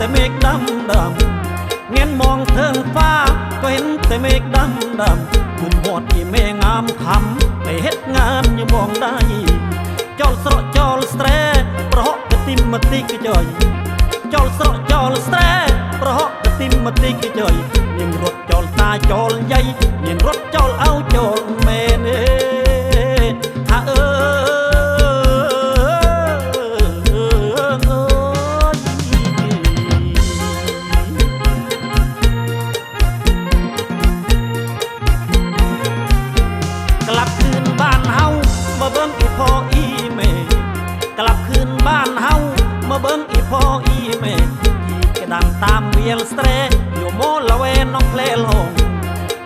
តែមេឃដំដំញៀនមងធ្វើฟ้าក៏เห็นតែមេឃដំដំគុំហត់ជាមេងามខំទៅហេតុងานយមងដៃចោលស្រក់ចោលស្រែប្រហកកទីមតិកជ័យចោលស្រក់ចោលស្រែប្រហកកទីមតិកជ័យញៀនរត់ចោលតាចោលយាយញៀនរត់ចោលអ បានហៅមកបឹងអ៊ីផអ៊ីមេគេដាំតាមវាលស្រែយោមកលវេនងផ្លែលង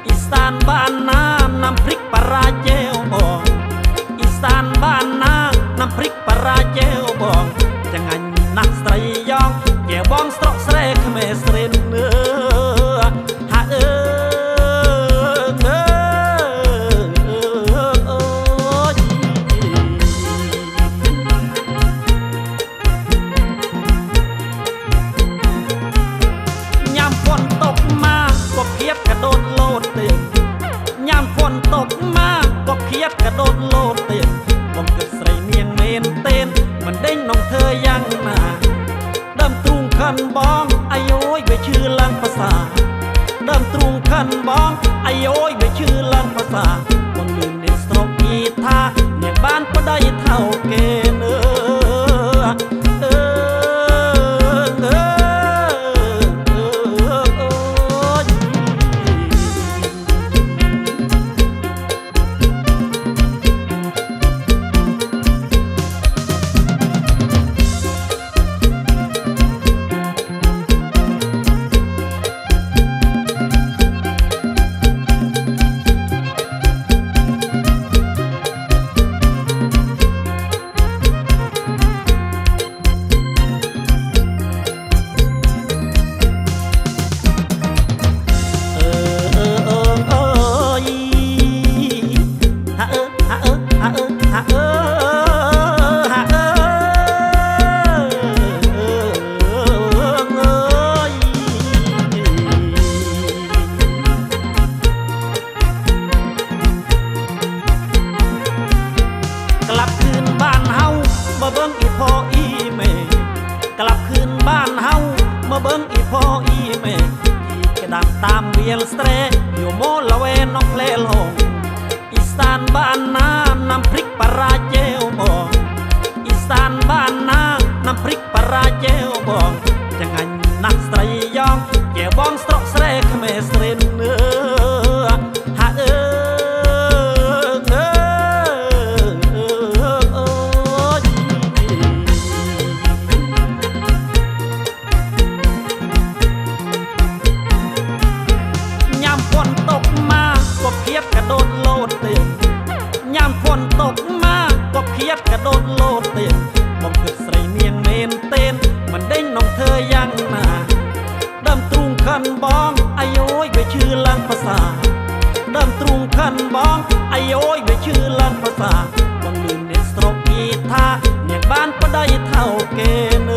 អ៊ីស្តានបានណាណាំព្រិកបារាជេអបងអ៊ីស្តានបានណាណាំព្រិកបារាជេអបងចងាញ់ណាស់ស្រីយ៉ងជាបងស្រក់ស្រែក្មេស្រិនអើ งคันบองอายุยไปชื่อลังภาษาคนลืมเด็ดสตรกกีต เบิ้งอีพ่ออีแม่กลับคืนบ้านเฮามาเบิ้งอีพ่ออีแม่ที่กระดังตามเวียลสเตรอยู่โมละเวน้องเลลงอีสานบ้านนาน้ำพริกปลาราเจวบองอีสานบ้านนาน้ำพริกปลาราเจวบอง บองไอโย้ยไปชื่อลังภาษาดำตรุงคันบ้องไอโอ้ยไปชื่อลังภาษาบางลืมเด็ดสตรกีท่าเนี่ยบ้านก็ได้เท่าเกณฑ์